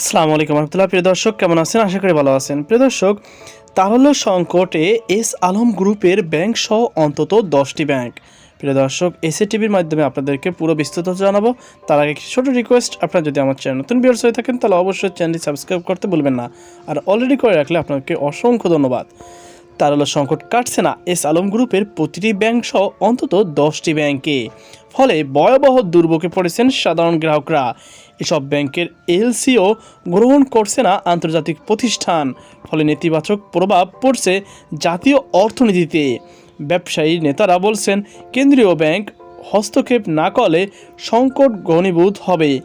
আসসালামু আলাইকুম রহমতুল্লাহ। প্রিয় দর্শক, কেমন আছেন? আশা করি ভালো আছেন। প্রিয় দর্শক, তাহলে সংকটে এস আলম গ্রুপের ব্যাংক সহ অন্তত দশটি ব্যাংক। প্রিয় দর্শক এসএ টিভির মাধ্যমে আপনাদেরকে পুরো বিস্তৃত জানাব। তার আগে একটি ছোটো রিকোয়েস্ট আপনারা যদি আমার চ্যানেল নতুন বিয়ার্স হয়ে থাকেন, তাহলে অবশ্যই চ্যানেলটি সাবস্ক্রাইব করতে ভুলবেন না। আর অলরেডি করে রাখলে আপনাকে অসংখ্য ধন্যবাদ। তার হলো সংকট কাটছে না। এস আলম গ্রুপের প্রতিটি ব্যাংক সহ অন্তত দশটি ব্যাংকে। ফলে ভয়াবহ দুর্ভোগে পড়েছেন সাধারণ গ্রাহকরা। এসব ব্যাংকের এলসিও গ্রহণ করছে না আন্তর্জাতিক প্রতিষ্ঠান। ফলে নেতিবাচক প্রভাব পড়ছে জাতীয় অর্থনীতিতে। ব্যবসায়ী নেতারা বলছেন, কেন্দ্রীয় ব্যাংক হস্তক্ষেপ না করলে সংকট ঘনীভূত হবে।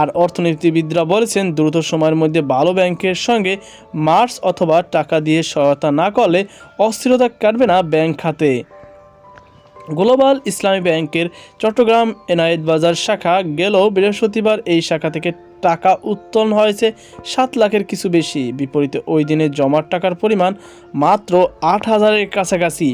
আর অর্থনীতিবিদরা বলেছেন, দ্রুত সময়ের মধ্যে ভালো ব্যাংকের সঙ্গে মার্চ অথবা টাকা দিয়ে সহায়তা না করলে অস্থিরতা কাটবে না ব্যাংক খাতে। গ্লোবাল ইসলামী ব্যাংকের চট্টগ্রাম এনায়েত বাজার শাখা গেল বৃহস্পতিবার এই শাখা থেকে টাকা উত্তোলন হয়েছে সাত লাখের কিছু বেশি। বিপরীতে ওই দিনে জমার টাকার পরিমাণ মাত্র আট হাজারের কাছাকাছি।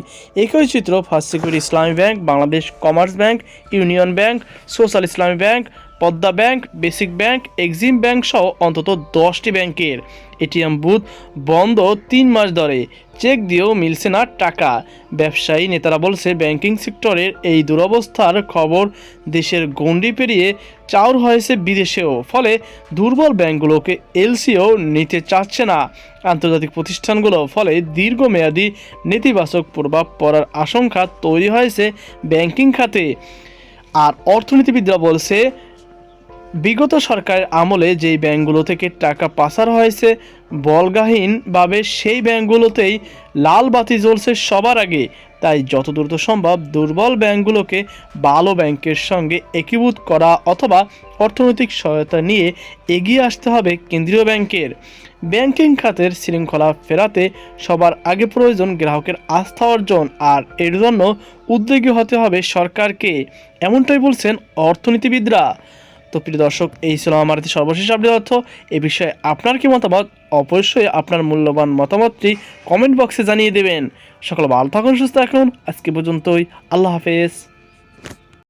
একই চিত্র first security Islami bank, Bangladesh commerce bank, union bank, social Islami bank Padma bank, basic bank, Exim bank সহ অন্তত দশটি ব্যাংকের এটিএম বুথ বন্ধ তিন মাস ধরে। চেক দিয়েও মিলছে না টাকা। ব্যবসায়ী নেতারা বলছে, ব্যাংকিং সেক্টরের এই দুরবস্থার খবর দেশের গণ্ডি পেরিয়ে চাউর হয়েছে বিদেশেও। ফলে দুর্বল ব্যাংকগুলোকে এলসিও নিতে চাচ্ছে না। আন্তর্জাতিক প্রতিষ্ঠানগুলো, ফলে দীর্ঘমেয়াদী নেতিবাচক প্রভাব পড়ার আশঙ্কা তৈরি হয়েছে ব্যাংকিং খাতে। আর অর্থনীতিবিদরা বলছে বিগত সরকারের আমলে যেই ব্যাংকগুলো থেকে টাকা পাচার হয়েছে বলগাহীনভাবে সেই ব্যাংকগুলোতেই লাল বাতি জ্বলছে সবার আগে। তাই যত দ্রুত সম্ভব দুর্বল ব্যাংকগুলোকে ভালো ব্যাংকের সঙ্গে একীভূত করা অথবা অর্থনৈতিক সহায়তা নিয়ে এগিয়ে আসতে হবে কেন্দ্রীয় ব্যাংকের। ব্যাংকিং খাতের শৃঙ্খলা ফেরাতে সবার আগে প্রয়োজন গ্রাহকের আস্থা অর্জন, আর এর জন্য উদ্যোগী হতে হবে সরকারকে। এমনটাই বলছেন অর্থনীতিবিদরা। তো প্রিয় দর্শক, এই ছিল আমার সর্বশেষ আপডেট অর্থ এ বিষয়ে আপনার কি মতামত? অবশ্যই আপনার মূল্যবান মতামতটি কমেন্ট বক্সে জানিয়ে দেবেন। সকল ভালো থাকুন, সুস্থ থাকুন। আজকে পর্যন্তই, আল্লাহ হাফেজ।